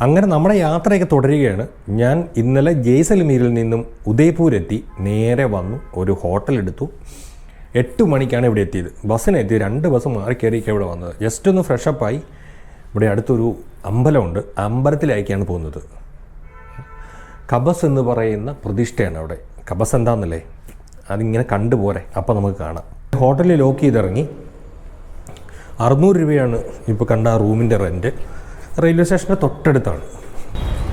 അങ്ങനെ നമ്മുടെ യാത്രയൊക്കെ തുടരുകയാണ്. ഞാൻ ഇന്നലെ ജയ്സൽമീരിൽ നിന്നും ഉദയ്പൂരെത്തി നേരെ വന്നു ഒരു ഹോട്ടലെടുത്തു എട്ട് മണിക്കാണ് ഇവിടെ എത്തിയത്. ബസ്സിന് എത്തി രണ്ട് ബസ് മാറി കയറിയൊക്കെ ഇവിടെ വന്നത്. ജസ്റ്റ് ഒന്ന് ഫ്രഷപ്പായി ഇവിടെ അടുത്തൊരു അമ്പലമുണ്ട്. അമ്പലത്തിലേക്കാണ് പോകുന്നത്. കബസ് എന്ന് പറയുന്ന പ്രതിഷ്ഠയാണ് അവിടെ. കബസ് എന്താണെന്നല്ലേ അതിങ്ങനെ കണ്ടുപോരെ അപ്പോൾ നമുക്ക് കാണാം. ഹോട്ടലിൽ ലോക്ക് ചെയ്തിറങ്ങി. അറുന്നൂറ് രൂപയാണ് ഇപ്പോൾ കണ്ട ആ റൂമിന്റെ റെന്റ് റെയിൽവേ സ്റ്റേഷന്റെ തൊട്ടടുത്താണ്.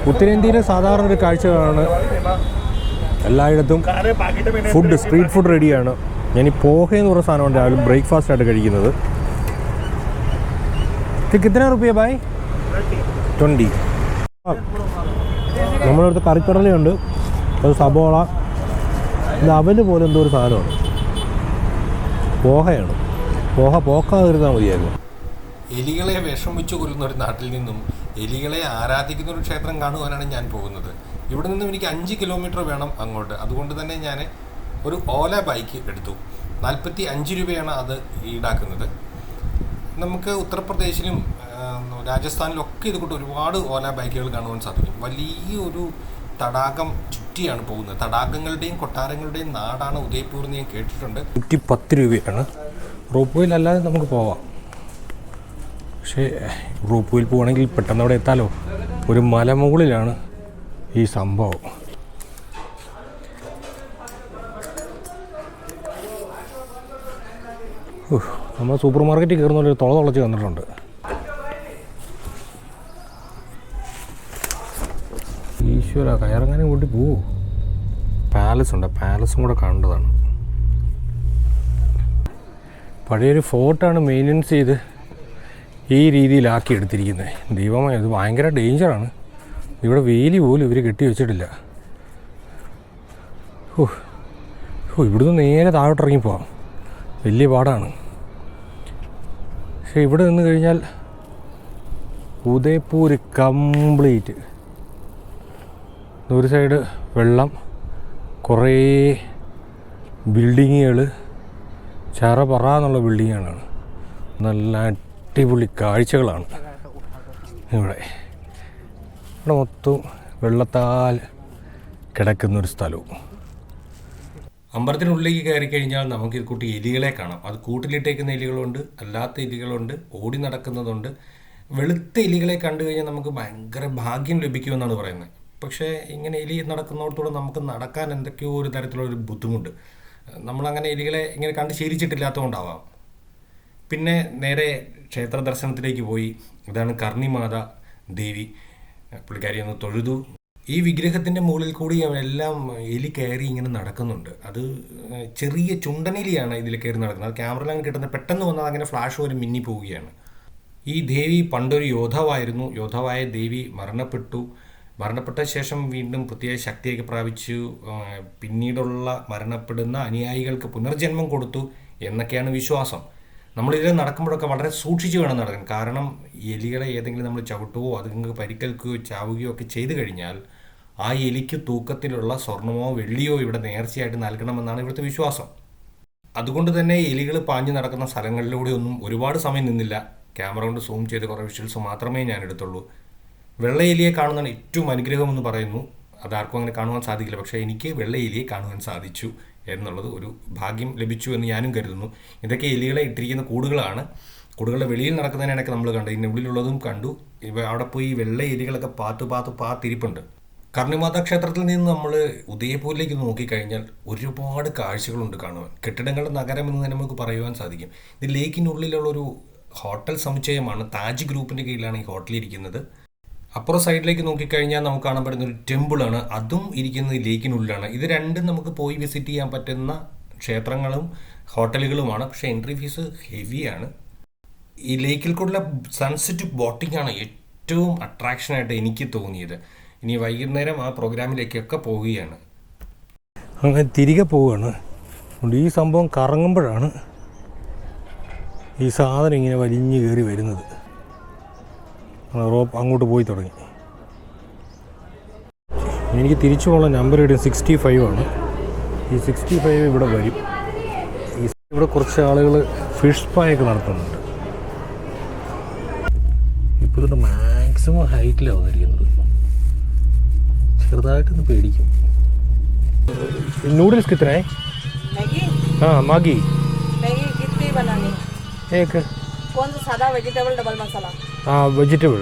ഉത്തരേന്ത്യയിലെ സാധാരണ ഒരു കാഴ്ചകളാണ് എല്ലായിടത്തും ഫുഡ് സ്ട്രീറ്റ് ഫുഡ് റെഡിയാണ് ഞാൻ ഈ പോഹ എന്ന് പറയുന്ന സാധനമാണ് രാവിലെ ബ്രേക്ക്ഫാസ്റ്റ് ആയിട്ട് കഴിക്കുന്നത്. കിത്തന റുപ്യ ബായ് ട്വന്റി അടുത്ത് കറിക്കടലയുണ്ട്. അത് സബോള. ഇത് അവൽ പോലെ എന്തോ ഒരു സാധനമാണ്. പോഹയാണ്. പോഹ പോക്കാതിരുന്നാൽ മതിയായിരുന്നു. എലികളെ വിഷമിച്ചു കൊല്ലുന്ന ഒരു നാട്ടിൽ നിന്നും എലികളെ ആരാധിക്കുന്ന ഒരു ക്ഷേത്രം കാണുവാനാണ് ഞാൻ പോകുന്നത്. ഇവിടെ നിന്നും എനിക്ക് അഞ്ച് കിലോമീറ്റർ വേണം അങ്ങോട്ട്. അതുകൊണ്ട് തന്നെ ഞാൻ ഒരു ഓല ബൈക്ക് എടുത്തു. നാൽപ്പത്തി അഞ്ച് രൂപയാണ് അത് ഈടാക്കുന്നത്. നമുക്ക് ഉത്തർപ്രദേശിലും രാജസ്ഥാനിലും ഒക്കെ ഇത് കൂട്ട് ഒരുപാട് ഓല ബൈക്കുകൾ കാണുവാൻ സാധിക്കും. വലിയൊരു തടാകം ചുറ്റിയാണ് പോകുന്നത്. തടാകങ്ങളുടെയും കൊട്ടാരങ്ങളുടെയും നാടാണ് ഉദയപൂർ എന്ന് ഞാൻ കേട്ടിട്ടുണ്ട്. നൂറ്റി പത്ത് രൂപയാണ്. റോപ്പ് വേയിൽ നമുക്ക് പോവാം. പക്ഷേ വേയിൽ പോവുകയാണെങ്കിൽ പെട്ടെന്ന് അവിടെ എത്താലോ? ഒരു മലമുകളിലാണ് ഈ സംഭവം. നമ്മൾ സൂപ്പർ മാർക്കറ്റിൽ കയറുന്ന ഒരു തുള തുളച്ച് വന്നിട്ടുണ്ട് ഈശ്വര കയറങ്ങാനും കൂട്ടി പോവോ? പാലസ് ഉണ്ട്. പാലസും കൂടെ കണ്ടതാണ്. പഴയൊരു ഫോർട്ടാണ് മെയിന്റനൻസ് ചെയ്ത് ഈ രീതിയിലാക്കി എടുത്തിരിക്കുന്നത്. ദൈവമായി ഇത് ഭയങ്കര ഡേഞ്ചറാണ് ഇവിടെ വേലി പോലും ഇവർ കെട്ടി വെച്ചിട്ടില്ല. ഓ ഓ ഇവിടുന്ന് നേരെ താഴോട്ടിറങ്ങി പോവാം. വലിയ പാടാണ്. പക്ഷേ ഇവിടെ നിന്ന് കഴിഞ്ഞാൽ ഉദയ്പൂർ കംപ്ലീറ്റ്. ഒരു സൈഡ് വെള്ളം കുറേ ബിൽഡിങ്ങുകൾ ചറ പറ എന്നുള്ള ബിൽഡിങ്ങുകളാണ്. നല്ല അടിപൊളി കാഴ്ചകളാണ്. ഇവിടെ ഇവിടെ മൊത്തം വെള്ളത്താൽ കിടക്കുന്നൊരു സ്ഥലവും. അമ്പലത്തിനുള്ളിലേക്ക് കയറി കഴിഞ്ഞാൽ നമുക്ക് ഇത് കൂട്ടി എലികളെ കാണാം. അത് കൂട്ടിലിട്ടേക്കുന്ന എലികളുണ്ട് അല്ലാത്ത എലികളുണ്ട് ഓടി നടക്കുന്നതുണ്ട്. വെളുത്ത എലികളെ കണ്ടു കഴിഞ്ഞാൽ നമുക്ക് ഭയങ്കര ഭാഗ്യം ലഭിക്കുമെന്നാണ് പറയുന്നത്. പക്ഷേ ഇങ്ങനെ എലി നടക്കുന്നിടത്തോടെ നമുക്ക് നടക്കാൻ എന്തൊക്കെയോ ഒരു തരത്തിലുള്ള ഒരു ബുദ്ധിമുട്ട്. നമ്മളങ്ങനെ എലികളെ ഇങ്ങനെ കണ്ട് ശീലിച്ചിട്ടില്ലാത്തതുകൊണ്ടാവാം. പിന്നെ നേരെ ക്ഷേത്ര ദർശനത്തിലേക്ക് പോയി. അതാണ് കർണിമാത ദേവി. പുള്ളിക്കാരി ഒന്ന് തൊഴുതു. ഈ വിഗ്രഹത്തിന്റെ മുകളിൽ കൂടി എല്ലാം എലി കയറി ഇങ്ങനെ നടക്കുന്നുണ്ട്. അത് ചെറിയ ചുണ്ടനിലിയാണ് ഇതിൽ കയറി നടക്കുന്നത്. അത് ക്യാമറയിൽ അങ്ങ് കിട്ടുന്നത് പെട്ടെന്ന് വന്നാൽ അങ്ങനെ ഫ്ലാഷ് പോലെ മിന്നി പോവുകയാണ്. ഈ ദേവി പണ്ടൊരു യോദ്ധാവായിരുന്നു. യോദ്ധാവായ ദേവി മരണപ്പെട്ടു. മരണപ്പെട്ട ശേഷം വീണ്ടും പ്രത്യേക ശക്തിയൊക്കെ പ്രാപിച്ചു. പിന്നീടുള്ള മരണപ്പെടുന്ന അനുയായികൾക്ക് പുനർജന്മം കൊടുത്തു എന്നൊക്കെയാണ് വിശ്വാസം. നമ്മളിതിൽ നടക്കുമ്പോഴൊക്കെ വളരെ സൂക്ഷിച്ച് വേണം നടക്കാൻ. കാരണം എലികളെ ഏതെങ്കിലും നമ്മൾ ചവിട്ടുകയോ അതുങ്ങൾക്ക് പരിക്കേൽക്കുകയോ ചാവുകയോ ഒക്കെ ചെയ്തു കഴിഞ്ഞാൽ ആ എലിക്ക് തൂക്കത്തിലുള്ള സ്വർണമോ വെള്ളിയോ ഇവിടെ നേർച്ചയായിട്ട് നൽകണമെന്നാണ് ഇവിടുത്തെ വിശ്വാസം. അതുകൊണ്ട് തന്നെ എലികൾ പാഞ്ഞു നടക്കുന്ന സ്ഥലങ്ങളിലൂടെ ഒന്നും ഒരുപാട് സമയം നിന്നില്ല. ക്യാമറ കൊണ്ട് സൂം ചെയ്ത് കുറേ വിഷ്വൽസ് മാത്രമേ ഞാൻ എടുത്തുള്ളൂ. വെള്ള എലിയെ കാണുന്നതാണ് ഏറ്റവും അനുഗ്രഹം എന്ന് പറയുന്നു അതാർക്കും അങ്ങനെ കാണുവാൻ സാധിക്കില്ല. പക്ഷേ എനിക്ക് വെള്ള എലിയെ കാണുവാൻ സാധിച്ചു. എന്നുള്ളത് ഒരു ഭാഗ്യം ലഭിച്ചു എന്ന് ഞാനും കരുതുന്നു. ഇതൊക്കെ എലികളെ ഇട്ടിരിക്കുന്ന കൂടുകളാണ്. കൂടുകളുടെ വെളിയിൽ നടക്കുന്നതിനൊക്കെ നമ്മൾ കണ്ടു. ഇതിന്റെ ഉള്ളിലുള്ളതും കണ്ടു. ഇവ അവിടെ പോയി വെള്ള എലികളൊക്കെ പാത്ത് പാത്ത് പാത്തിരിപ്പുണ്ട്. കർണിമാതാ ക്ഷേത്രത്തിൽ നിന്ന് നമ്മൾ ഉദയപൂരിലേക്ക് നോക്കിക്കഴിഞ്ഞാൽ ഒരുപാട് കാഴ്ചകളുണ്ട് കാണുവാൻ. കെട്ടിടങ്ങളുടെ നഗരം എന്ന് തന്നെ നമുക്ക് പറയുവാൻ സാധിക്കും. ഇത് ലേക്കിനുള്ളിലുള്ളൊരു ഹോട്ടൽ സമുച്ചയമാണ്. താജ് ഗ്രൂപ്പിന്റെ കീഴിലാണ് ഈ ഹോട്ടൽ ഇരിക്കുന്നത്. അപ്പുറം സൈഡിലേക്ക് നോക്കിക്കഴിഞ്ഞാൽ നമുക്ക് കാണാൻ പറ്റുന്ന ഒരു ടെമ്പിളാണ്. അതും ഇരിക്കുന്നത് ലേക്കിനുള്ളിലാണ്. ഇത് രണ്ടും നമുക്ക് പോയി വിസിറ്റ് ചെയ്യാൻ പറ്റുന്ന ക്ഷേത്രങ്ങളും ഹോട്ടലുകളുമാണ്. പക്ഷേ എൻട്രി ഫീസ് ഹെവിയാണ്. ഈ ലേക്കിൽ കൂടെയുള്ള സൺസെറ്റ് ബോട്ടിംഗ് ആണ് ഏറ്റവും അട്രാക്ഷനായിട്ട് എനിക്ക് തോന്നിയത്. ഇനി വൈകുന്നേരം ആ പ്രോഗ്രാമിലേക്കൊക്കെ പോവുകയാണ്. അങ്ങനെ തിരികെ പോവുകയാണ്. അതുകൊണ്ട് ഈ സംഭവം കറങ്ങുമ്പോഴാണ് ഈ സാധനം ഇങ്ങനെ വലിഞ്ഞു കയറി വരുന്നത്. റോപ്പ് അങ്ങോട്ട് പോയി തുടങ്ങി എനിക്ക് തിരിച്ചു പോകാനുള്ള നമ്പർ ഇടും സിക്സ്റ്റി ഫൈവ് ആണ് ഈ സിക്സ്റ്റി ഫൈവ് ഇവിടെ വരും ഈ ഇവിടെ കുറച്ച് ആളുകൾ ഫിഷ് സ്പായൊക്കെ നടത്തുന്നുണ്ട് ഇപ്പോൾ ഇതിൻ്റെ മാക്സിമം മാക്സിമം ഹൈറ്റിലാണ് വന്നിരിക്കുന്നത് ചെറുതായിട്ടൊന്ന് പേടിക്കും നൂഡിൽസ് കിത്തനെ मैगी ആ മാഗി मैगी कितनी बनानी ഏക്ക് कौन सा सादा वेजिटेबल डबल मसाला ആ vegetable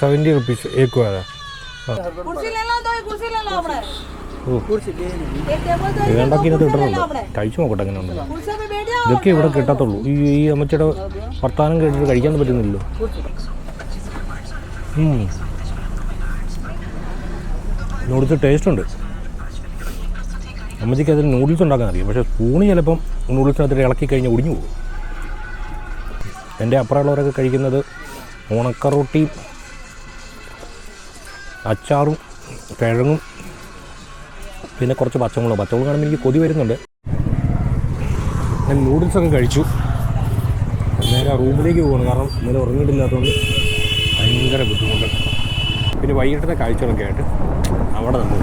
seventy rupees ഏക്ക് കഴിച്ചു നോക്കട്ടെ അങ്ങനെ ഉണ്ടല്ലോ ഇതൊക്കെ ഇവിടെ കിട്ടത്തുള്ളൂ. ഈ ഈ അമ്മച്ചിയുടെ വർത്താനം കേട്ടിട്ട് കഴിക്കാൻ പറ്റുന്നില്ലല്ലോ. നൂഡിൽസ് ടേസ്റ്റ് ഉണ്ട്. അമ്മച്ചിക്ക് അതിന് നൂഡിൽസ് ഉണ്ടാക്കാൻ അറിയാം. പക്ഷെ സ്പൂണ് ചിലപ്പം നൂഡിൽസിനകത്ത് ഇളക്കി കഴിഞ്ഞാൽ ഒടിഞ്ഞു പോകും. എന്റെ അപ്പുറമുള്ളവരൊക്കെ കഴിക്കുന്നത് ഉണക്കറൊട്ടിയും അച്ചാറും കിഴങ്ങും പിന്നെ കുറച്ച് പച്ചമുളക്. പച്ചമുളക് കാണുമ്പോൾ എനിക്ക് കൊതി വരുന്നുണ്ട്. ഞാൻ നൂഡിൽസൊക്കെ കഴിച്ചു. നേരെ റൂമിലേക്ക് പോകണം കാരണം ഇന്നലെ ഉറങ്ങിയിട്ടില്ലാത്തതുകൊണ്ട് ഭയങ്കര ബുദ്ധിമുട്ട്. പിന്നെ വൈകിട്ടത്തെ കാഴ്ചകളൊക്കെ ആയിട്ട് അവിടെ നമ്മൾ